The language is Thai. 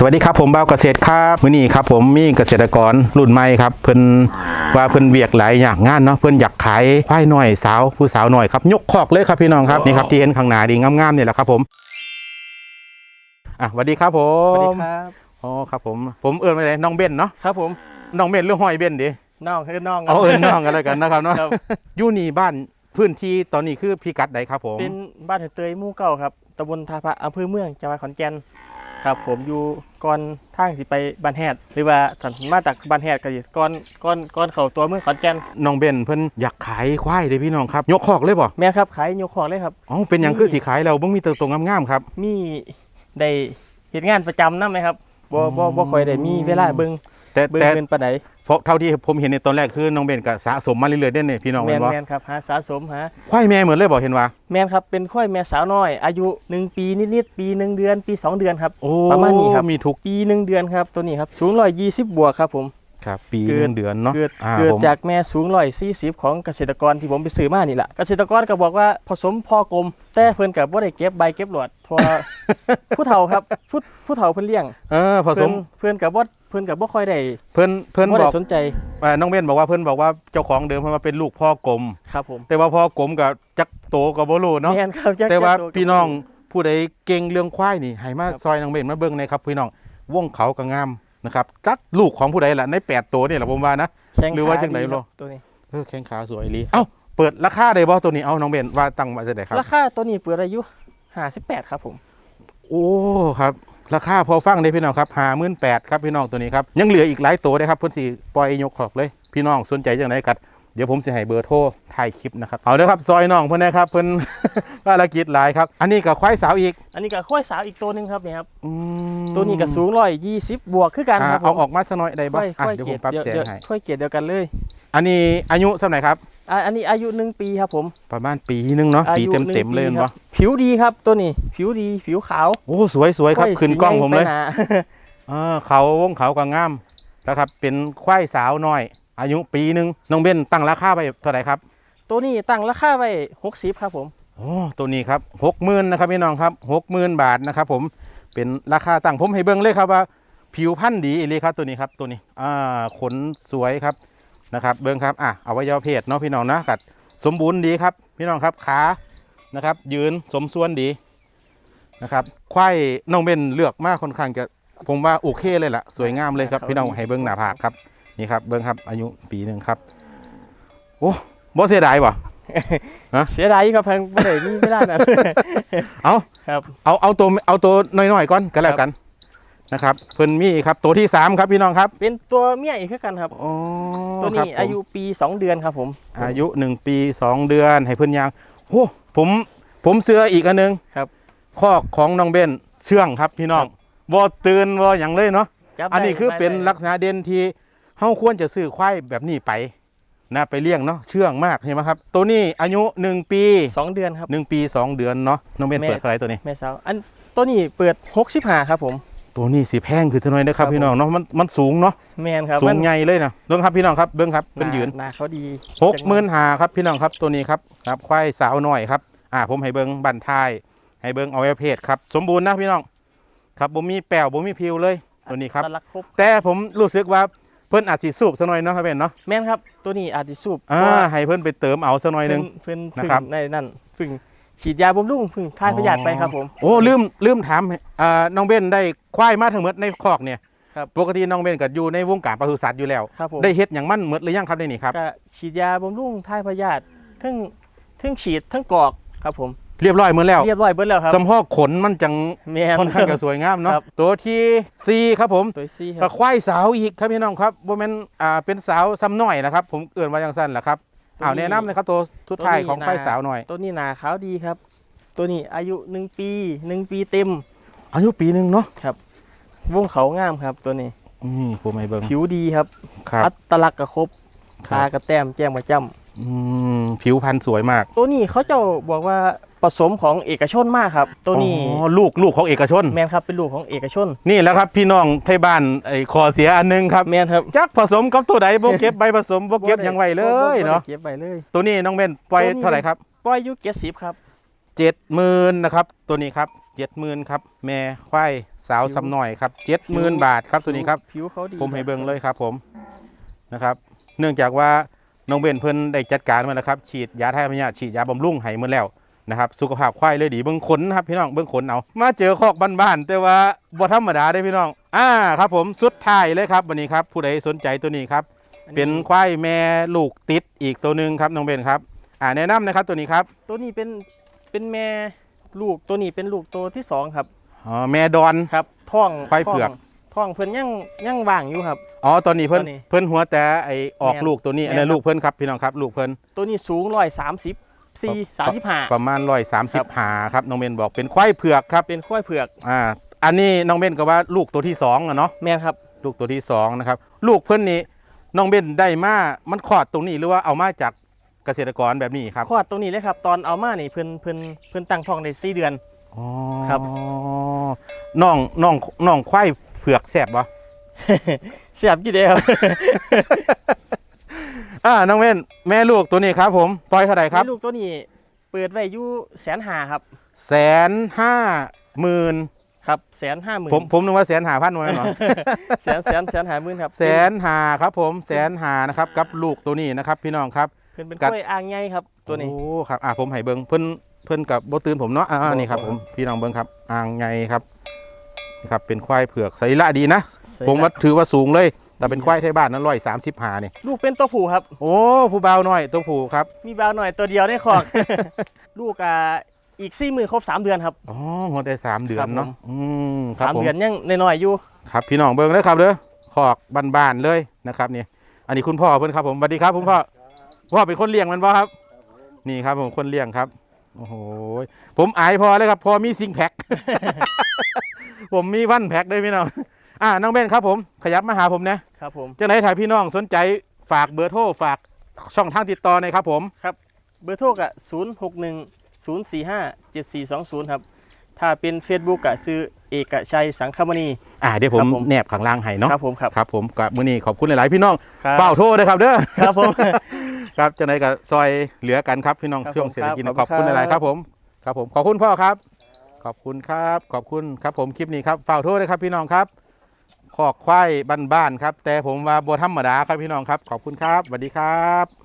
สวัสดีครับผมบ่าวเกษตรครับมื้อนี้ครับผมมีเกษตรกรรุ่นใหม่ครับเพิ่นว่าเพิ่นเวียกหลายอย่างงานเนาะเพิ่นอยากขายควายน้อยสาวผู้สาวน้อยครับยกคอกเลยครับพี่น้องครับนี่ครับที่เห็นข้างหน้าดีงามๆนี่แหละครับผมอะสวัสดีครับผสวัสดีมครับอ๋อครับผมผมเอิ้นไปเลยน้องเบนเนาะครับผมน้องเบนหรือห้อยเบนดิน้องคือน้องครัเอาเอิ้นน้องกันแล้วกันนะครับเนาะครับอยู่นี่บ้านพื้นที่ตอนนี้คือพิกัดใดครับผมเป็นบ้านเตยหมู่เก่าครับตำบลทาพระอำเภอเมืองจังหวัดขอนแก่น ครับผมอยู่ก่อนทางสิไปบ้านแฮดหรือว่าถันมาจากบ้านแฮดก็สิก่อนก่อนก่อนเข้าตัวเมืองขอนแก่นน้องเบนเพิ่นอยากขายควายเลยพี่น้องครับ ยกคอกเลยบ่แม่นครับขายยกของเลยครับ อ๋อเป็นหยังคือสีขายเราบ่มีตัวตรงงามๆครับ มีได้เฮ็ดงานประจำนำไหมครับบ่บ่บ่ค่อยได้มีเวลาเบิ่ง แต่เบิ่งแต่เงินปานใดเพราะเท่าที่ผมเห็นในตอนแรกคือน้องเบนก็สะสมมาเรื่อยๆเด้เนี่ยพี่น้องแม่เห็นนว่าแม่นครับหาสะสมหาควายแม่เหมือนเลยบอกเห็นว่า แม่นครับเป็นค่อยแม่สาวน้อย อายุหนึ่งปีนิดๆปีหนึ่งเดือน ปีสองเดือนครับโอ้ประมาณนี้ครับ มีทุก ปีหนึ่งเดือนครับตัวนี้ครับสูง120บวกครับผม ครับปีเกิหดนึ่งเดือนเนาะเกิดอ่าเกิดผมจากแม่สูงร้อยสี่สิบของเกษตรกรที่ผมไปซื้อมานี่แหละเกษตรกรก็บอกว่าผสมพอกลม แต่เพิ่นกับว่าได้เก็บใบเก็บหลอดเพราะว่าผู้เฒ่าครับผู้ผู้เฒ่าเพิ่นเลี้ยงเออผสเพิ่มนเพิ่นกับว่าเพิ่นกับบ่ค่อยได้เพิ่นเพิ่นบ่บได้อกสนใจอ่าน้องเบนบอกว่าเพิ่นบอกว่าเจ้าของเดิมเพิ่นว่าเป็นลูกพ่อกลมครับผมแต่ว่าพ่อกลมกับจักโตกับบ่รู้เนาะแม่นครับจักแต่ว่าจักพี่น้องผู้ใดเก่งเรื่องควายนี่ให้มาซอยน้องเบนมาเบิ่งหนะครับพี่น้องวงเขาก็งาม นะครับจักลูกของผู้ใดล่ะในแปดตัวนี่แหละผมว่านะ แข้งหรือว่าขจังไหนดีคบ่บตัวนี้ เออแข้งขาสวยอีหลีเอ้าเปิดราคาได้บ่ตัวนี้เอาน้องเบนว่าตั้งมาจะไหนครับ ราคาตัวนี้เปิดอายุ58ครับผม โอ้ครับ ราคาพอฟังได้พี่น้องครับหาหมื่นแปดครับพี่น้องตัวนี้ครับ ยังเหลืออีกหลายตัวนะครับเพิ่นสิปล่อยยกขอกเลย พี่น้องสนใจจังไดกัดเดี๋ยวผมสิให้เบอร์โทรถ่ายคลิปนะครับเอาเด้อครับซอยน้องเพิ่นนะครับเพิ่นภารกิจหลายครับ อันนี้ก็ควายสาวอีก อันนี้ก็ค่อยสาวอีกตัวหนึงครับนี่ครับอืมตัวนี้ก็สูง120บวกคือกันอ่าครับเอาออกมาสักหน่อยได้บ่ค่อยอะค่อยเดี๋ยวเกผรมดปรับเดียวแสงเดียวให้ค่อยเกรดเดียวกันเลย อันนี้อายุเท่าไหร่ครับอะอันนี้อายุหนึ่งปีครับผมประมาณปีนึงเนาะอาปียุเต็มหนึ่งเต็มๆเลยปีเห็นคบ่รับผิวดีครับตัวนี้ผิวดีผิวขาวโอ้สวยสวยครับค่ยขึ้นกล้องสีผมเลยไปหนาอ่าเขาวงเขาก็งามนะครับเป็นควายสาวน้อย อายุปีหนึงน้องเบนตั้งราคาไปเท่าไหร่ครับ ตัวนี้ตั้งราคาไว้หกสิบครับผมโอ้ตัวนี้ครับหกหมื่นนะครับพี่น้องครับหกหมื่นบาทนะครับผมเป็นราคาตั้งผมให้เบิ้งเลยครับว่า ผิวพันธุ์ดีอีเลยครับตัวนี้ครับตัวนี้อ่าขนสวยครับนะครับ เบิ้งครับอะอวัยวะเพศเนาะพี่น้องนะกัดสมบูรณ์ดีครับ พี่น้องครับขานะครับ ยืนสมส่วนดีนะครับควายน้องเบนเลือกมากค่อนข้างจะผมว่าโอเคเลยล่ะ สวยงามเลยครับพี่น้องให้เบิ้งหน้าผากครับ นี่ครับเบิ้งครับอายุปีหนึ่งครับโอ้บ่เสียดายว่ะเสียดายครับแพงไม่ได้มีไม่ได้นะเอาครับเอาเอาตัวเอาตัวน้อยๆก่อนก็แล้วกันนะครับเพิ่นมีครับตัวที่สามครับพี่น้องครับ เป็นตัวเมียอีกคือกันครับอ๋อตัวครับนี้ผมอายุปีสองเดือนครับผม อายุหนึ่งปีสองเดือนให้เพิ่นยางโอ้ผมผมเสืออีกอันหนึงครับข้อของน้องเบนเชื่องครับพี่น้องบ่ตื่นบ่หยังเลยเนาะจับได้อันนี้คือได้เป็นได้ลักษณะเด่นที่ เฮาควรจะซื้อควายแบบนี้ไปนะไปเลี้ยงเนาะเชื่องมากเห็นไหมครับ ตัวนี้อายุหนึ่งปีสองเดือนครับหนึ่งปีสองเดือนเนาะน้องเบนแม่เปิดเท่าไหร่ตัวนี้แม่สาวอันตัวนี้เปิดหกสิบห้าครับผมตัวนี้สีแพงคือเท่าไหร่นะครับครับพี่น้องเนาะมันมันสูงเนาะแมนครับสูมังใหญ่เลยนะเบิ้งครับพี่น้องครับเบิ้งครับเป็นยืนหน้าเขาดีหกหมื่นหาครับพี่น้องครับตัวนี้ครับครับควายสาวหน่อยครับอ่าผมให้เบิ้งบันทายให้เบิ้งเอาไว้เพศครับสมบูรณ์นะพี่น้องครับบ่มีแป้วบ่มีพิวเลยตัวนี้ครับตลักครบแต่ผมรู้สึกว่า เพิ่นอาจสิสูบซะหน่อยเนาะครับเป็นเนาะแมนครับตัวนี้อาจจะสูบอ่าเพราะว่าให้เพิ่นไปเติมเอาซะหน่อยหนึง เพิ่นนะเพิ่งครับในนั่นเพิ่งฉีดยาบำรุงเพิ่งทายพยาธิไปครับผม โอ้ลืมลืมถามอ่าน้องเบนได้ควายมาทั้งหมดในคอกเนี่ยครับ ปกติน้องเบนก็อยู่ในวงการปศุสัตว์อยู่แล้ว ครับผมได้เฮ็ดหยังมันหมดหรือยังครับในนี่ครับ ก็ฉีดยาบำรุงทายพยาธิทั้งทั้งฉีดทั้งกรอกครับผม เรียบร้อยหมดแล้วเรียบร้อยเบิดแล้วครับ สำพอกขนมันจังแม่นค่อนข้างจะสวยงามเนาะครับ ตัวที่สี่ครับผมตัวซีคก็รับควายสาวอีกครับพี่น้องครับบ่แม่นอ่าเป็นสาวซ้ำน้อยนะครับ ผมเอื่นว่าจังสั้นแหละครับอ้าวแนะนำเลยครับตัวทุดท้ายของควายสาวหน่อยตัวนี้หนาขาวดีครับ ตัวนี้อายุหนึ่งปีหนึ่งปีเต็มอายุปีหนึงเนาะวงเขางามครับ ตัวนี้อืมผมให้เบิ่งผิวดีครับ ครับ อัตลักษณ์กระครบครัตาบกระแต้มแจ้มกระจ้อืมผิวพรรณสวยมากำตัวนี้เขาเจ้าบอกว่า ผสมของเอกชนมากครับ ตัวนี้อ๋อลูกลูกของเอกชน แมนครับเป็นลูกของเอกชน นี่แหล้วครับพี่น้องไทยบ้านไอ้คอเสียอันหนึงครับแมนครับจักผสมกับตัวใดบ่เก็บใบผสมบ่เก็บหยังไว้เลยบ่บ่บ่เนาะได้เก็บไว้เลย ตัวนี้น้องเบนปล่อยตัวนี้ เท่าไหร่ครับปล่อยอยุเจ็ดสิบครับ เจ็ดหมื่นนะครับตัวนี้ครับเจ็ดหมื่นครับแม่ควายสาวสำหน่อยครับเจ็ดหมื่นบาทครับตัวนี้ครับ ผิวเขาดีผมให้เบิ่งเลยครับผมนะครับ เนื่องจากว่าน้องเบนเพิ่นได้จัดการมาแล้วครับ ฉีดยาทายพยาธิฉีดยาบำรุงให้หมดแล้ว นะครับสุขภาพควายเลยดีเบิ่งขนนะครับพี่น้องเบิ่งขนเอามาเจอคอกบ้านๆแต่ว่าบ่ธรรมดาได้อพี่น้องอ่าครับผมสุดท้ายเลยครับวันนี้ครับผู้ใดสนใจตัวนี้ครับอัเป็นควายแม่ลูกติดอีกตัวหนึ่งครับน้องเบนครับอ่าแนะนำนะครับตัวนี้ครับตัวนี้เป็นเป็นแม่ลูกตัวนี้เป็นลูกตัวที่สองครับอ๋อแม่ดอนครับท้องควายเผือกท้งท้องเพิ่นยังยังว่างอยู่ครับอ๋อตอนนี้เพิ่นตัวนี้เพิ่นหัวแต่ไอออกแม่นลูกตัวนี้อันแม่นี้นลูกเพิ่นครับพี่น้องครับลูกเพิ่นตัวนี้สูงร้อยสามสิบ สี่สามสิบห้าประมาณร้อยสามสิบหาครับน้องเบนบอกเป็นควายเผือกครับเป็นควายเผือกอ่าอันนี้น้องเบนก็ว่าลูกตัวที่สองอะเนาะแม่นครับ ลูกตัวที่สองนะครับ ลูกเพิ่นนี่น้องเบนได้มา มันคลอดตรงนี้หรือว่าเอามาจากเกษตรกรแบบนี้ครับคลอดตรงนี้เลยครับ ตอนเอามานี่เพิ่นเพิ่นเพิ่นตั้งท้องได้สี่เดือนอ๋อครับน้องน้องน้องควายเผือกแสบบ่เสียบกี่เดียวครับ อ่าน้องเบนแม่ลูกตัวนี้ครับผมปล่อยเท่าไหร่ครับแม่ลูกตัวนี้เปิดไว้อยู่แสนห้าครับแสนห้าหมื่นครับแสนห้าหมื่นผมผมนึกว่าแสนหาพันไว้หน่อยแสนแสนแสนห้าหมื่นครับแสนหาครับผมแสนหานะครับกับลูกตัวนี้นะครับ พี่น้องครับเพิ่นเป็นกัดกล้วยอ่างใหญ่ครับตัวนี้โอ้ครับอ่าผมให้เบิ้งเพิ่นเพิ่นกับโบตื่นผมเนาะอ่าบ่นี่ครับบ่ผมพี่น้องเบิ้งครับอ่างไงครับนี่ครับเป็นควายเผือกสรีระดีนะผมว่าถือว่าสูงเลย แต่เป็นควายไทยบ้านนั้นร้อยสามสิบหานี่ลูกเป็นตัวผู้ครับ โอ้ผู้เบาวน้อยตัวผู้ครับ มีบาวหน่อยตัวเดียวในคอกลูกอ่าอีกสี่มือครบสามเดือนครับอ๋อหัวได้สามเดือครันบเนาะผมอืมครับสามผมเดือนยังน้อยๆอยู่ครับ พี่น้องเบิ้งเลยครับเด้อขอกบ้านๆเลยนะครับนี่อันนี้คุณพ่อเพิ่นครับผมสวัสดีครับคุณพ่อพ่อเป็นคนเลี้ยงมันบ่ครับ นี่ครับผมคนเลี้ยงครับโอ้โหผมอายพอเลยครับ พอมีซิงแพ็คผมมีวันแพ็คด้วยพี่น้อง อ่าน้องเบนครับผม ขยับมาหาผมนะครับผมจังไหนถ่ายพี่น้องสนใจฝากเบอร์โทรฝากช่องทางติดต่อหน่อยครับผมเบอร์โทรกะศูนย์หกหนึ่งศูนย์สี่ห้าเจ็ดสี่สองศูนย์ครับ ถ้าเป็น Facebook กะซื้อเอกชัยสังคมณี อ่าเดี๋ยวผมครับผม แนบข้างล่างให้เนาะครับผมครับ ครับผมกับมื้อนี้ขอบคุณหลายๆพี่น้องครับ เฝ้าโทรด้วยครับเด้อครับผม ครับจังไหนกับซอยเหลือกันครับพี่น้องครับช่วงผมเศรษฐกิจครับขอบคุณขอบคุณหลายๆคครัรับบผมครับผมขอบคุณพ่อครับ ขอบคุณครับ ขอบคุณครับผมคลิปนี้ครับเฝ้าโทษเลยครับพี่น้องครับ ขอกควายบ้านๆครับ แต่ผมว่าบัวธรรมดาครับพี่น้องครับ ขอบคุณครับสวัสดีครับ